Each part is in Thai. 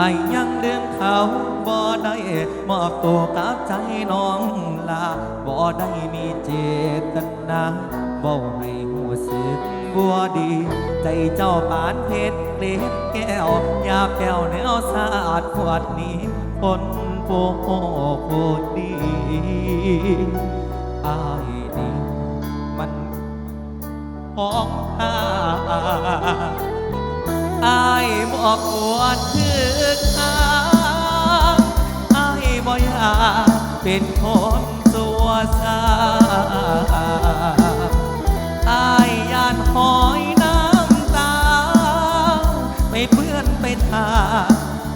ไอยังเดินเขาบ่ได้มอบตัวกับใจน้องลาบ่ได้มีเจตนาบ่ให้หัวสึกบัวดี ใจเจ้าปานเพชรเกล็ดแก้วยาแก้วแนวสะอาดขวดนี้คนโปโคตรดีอายนี่มันของข้าอายบอกวดถึ กทางอายบ่อยากเป็นคนสัวซาอายยานหอยน้ำตาไม่เปื้อนไปทา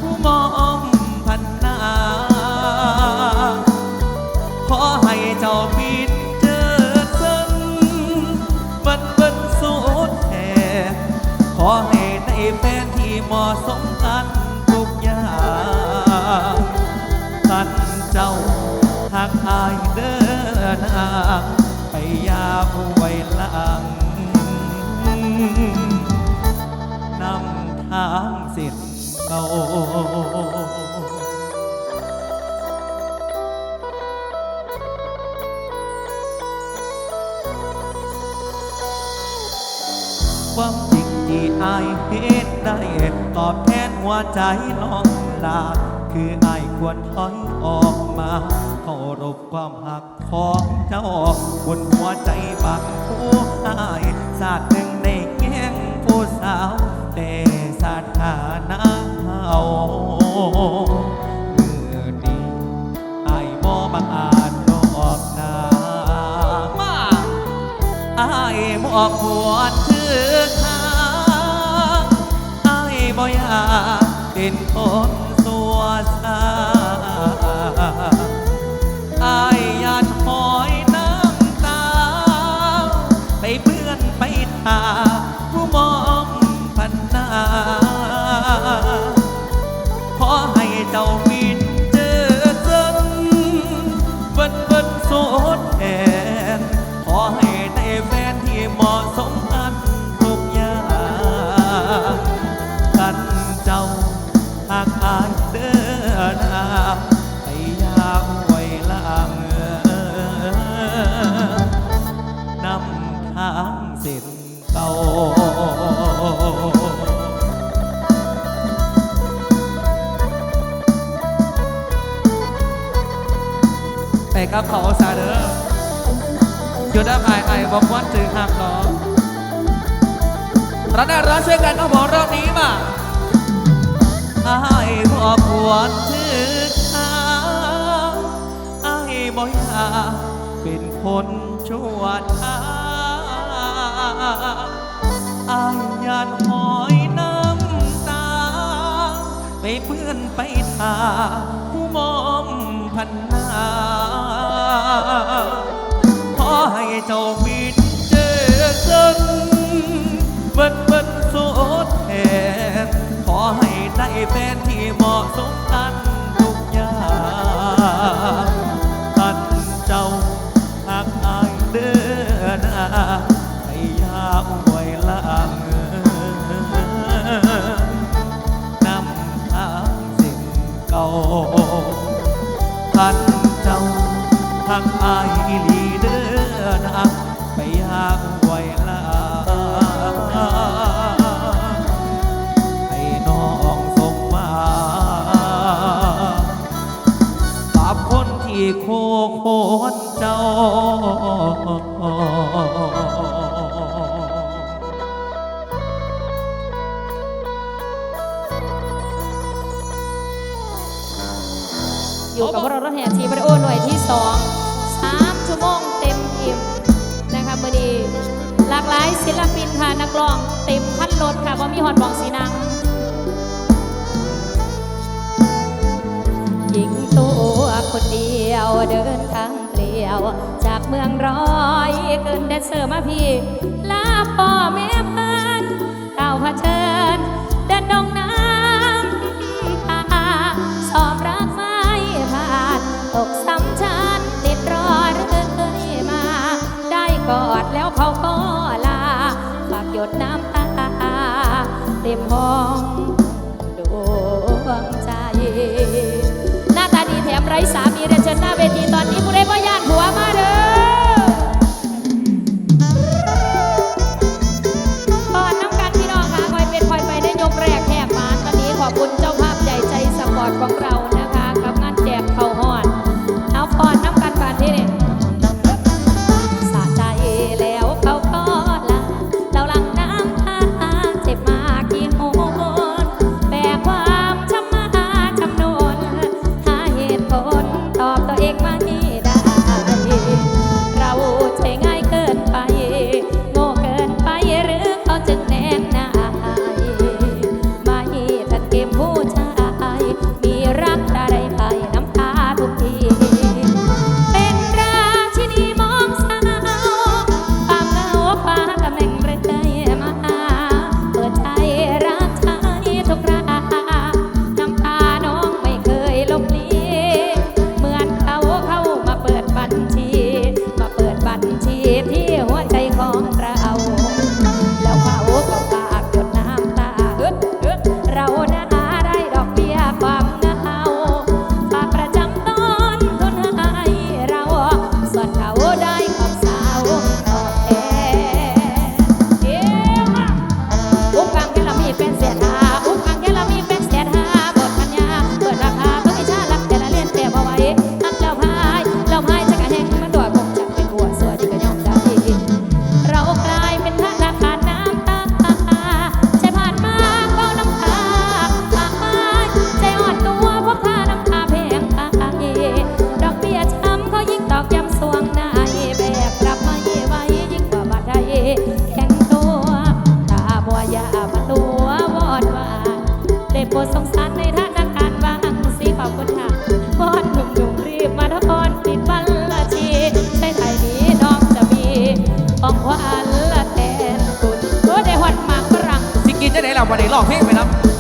ผู้มองพันนา ขอให้เจ้าบินเจอซึ่งมันเป็นสุดแท้ขอให้ได้แฟนที่เหมาะสม นำทางสิทธิ์เก่าความจริงที่อายเหตุได้ตอบแทนหัวใจน้องลา คืออายควรถอยออกมาเคารพความหักของเจ้าบนหัวใจบักผู้อายศาสต มื่อดีอายบ่บังอาจนอกหนามาอายบอกปวดคือทางอายบ่อยากเป็นคนสัวซาไอายานหอยน้ำตา ไปเปื้อนไปทา ให้เจ้าวินเจอจนเบิ้นเรับเขาซาเด้ออยู่ด้านไอไอบอกว่าถึงหักหรองรันร้านช่วยกันเอาบอกรอบนี้มาไอ้บอกควรถึงทางไอ้บอกอยาเป็นคนชั่วทางไอ้ยานหอยน้ำตา ไปเพื่อนไปทาผู้มองพันนา ขอให้เจ้าบินเจสันเบิดเบิดโสดแทนขอให้ได้แฟน โคโคนเจ้า อยู่กับพวกเรารถแห่ทีบริโอหน่วยที่สองสามชั่วโมงเต็มอิ่มนะคะมือดี หลากหลายศิลปินค่ะนักร้องเต็มขั้นรถค่ะเพราะมีฮอตบองสีนัง คนเดียวเดินทางเปลี่ยว จากเมืองร้อยเกินแดนเซอร์มาพี่ ลาพ่อแม่เพื่อนก้าเผชิญแดนดงน้ำตาสอบรักไม่ผ่าน ตกซ้ำชันติดรอหรือเคยมา ได้กอดแล้วเขาก็ลาฝากหยดน้ำตาเต็มห้อง quiere hacer nave, วันนี้ลองเพลงไปนะ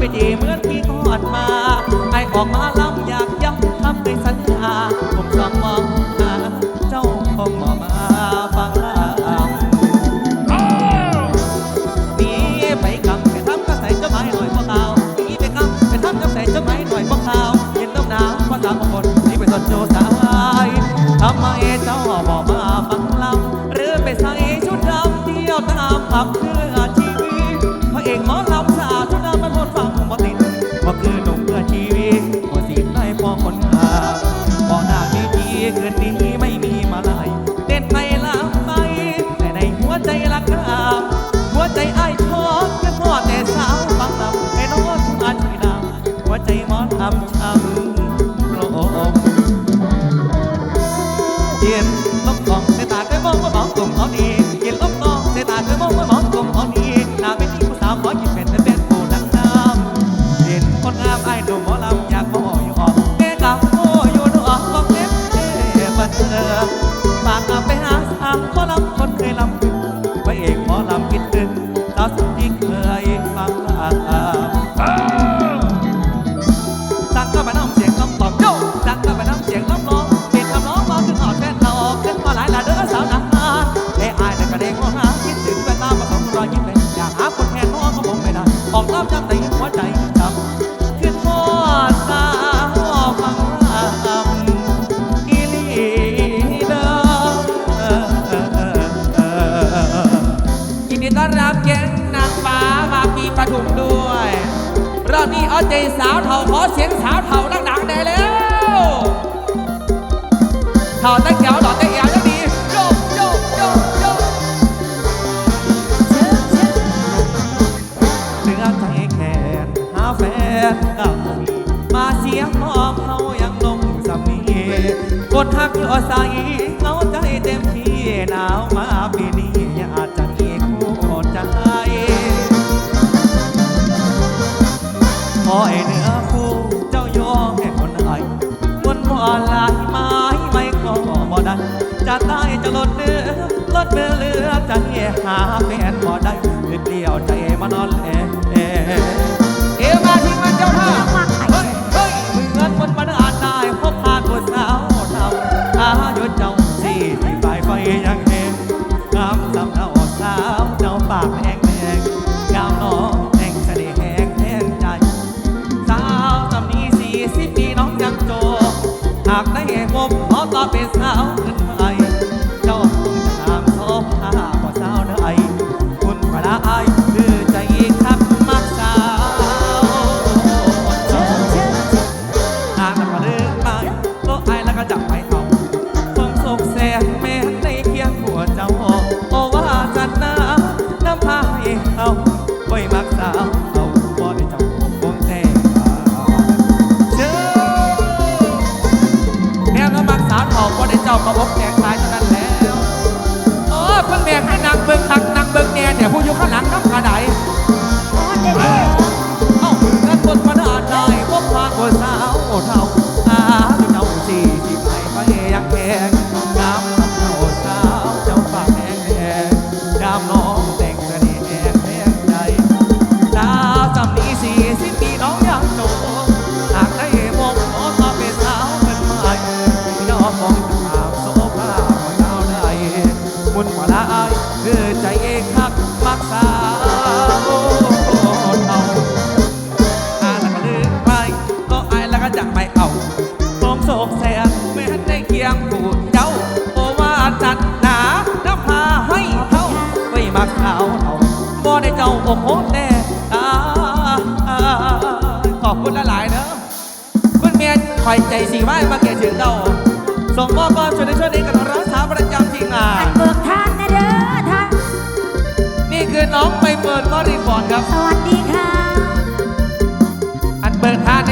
ไปดีเหมือนพี่กอนมาไอออกมาลำอยากย้ำทำในสัญญาผมสองมองหาเจ้าคงหมามาฟังลำหนีไปกำไปทำกระใส่เจ้าไม้หน่อยพวกเรานีไปกำไปทำกระใส่เจ้าไม้หน่อยพวกเราเห็นน้ำหนาวภาษาบางคนนี่ไปสนโจสายทำไมเจ้าบอกมาฟังลำหรือไปใส่ชุดดำเที่ยวตามผับเพื่อชีวิตพระเอกหมอ หมอนทำช้ำโลมเย็นลบกล่องเสยตาเคยมองว่ามองกลมเขาดี ใจสาวเถ่าขอเสียงสาวเถ่าดังๆได้แล้วเถ่าตะเกียวหล่อตะเอียวยังดีโยกโยกโยกโยกเนื้อใจแขนหาแฟนกับมีมาเสียงมองเขายังลงสามีกดหักอยู่ใส่เงาใจเต็มที่หนาวมาปีนี้ อให้เนื้อคู่เจ้ายอมให้คนไทยมวนบ่ลายไม้ไม่ก็บ่ได้จะตายจะลดเนื้อลดเนื้อเลือใจหาแฟนบ่ได้คือเดียวใจมานอนแล ไว้มักสาวเอาบ่ได้เจ้าอกโหดแน่อ่าอ่าขอบคุณหลายๆเนอะคุณเมียคอยใจสีไม้มาเกียรติถึงเราส่งมอบความช่วยในช่วงนี้กับรักษาประจำทีมงานเบิกทานนะเด้อท่านนี่คือน้องไปเปิดก็รีบอร์ดครับ สวัสดีค่ะ อันเบิกทาน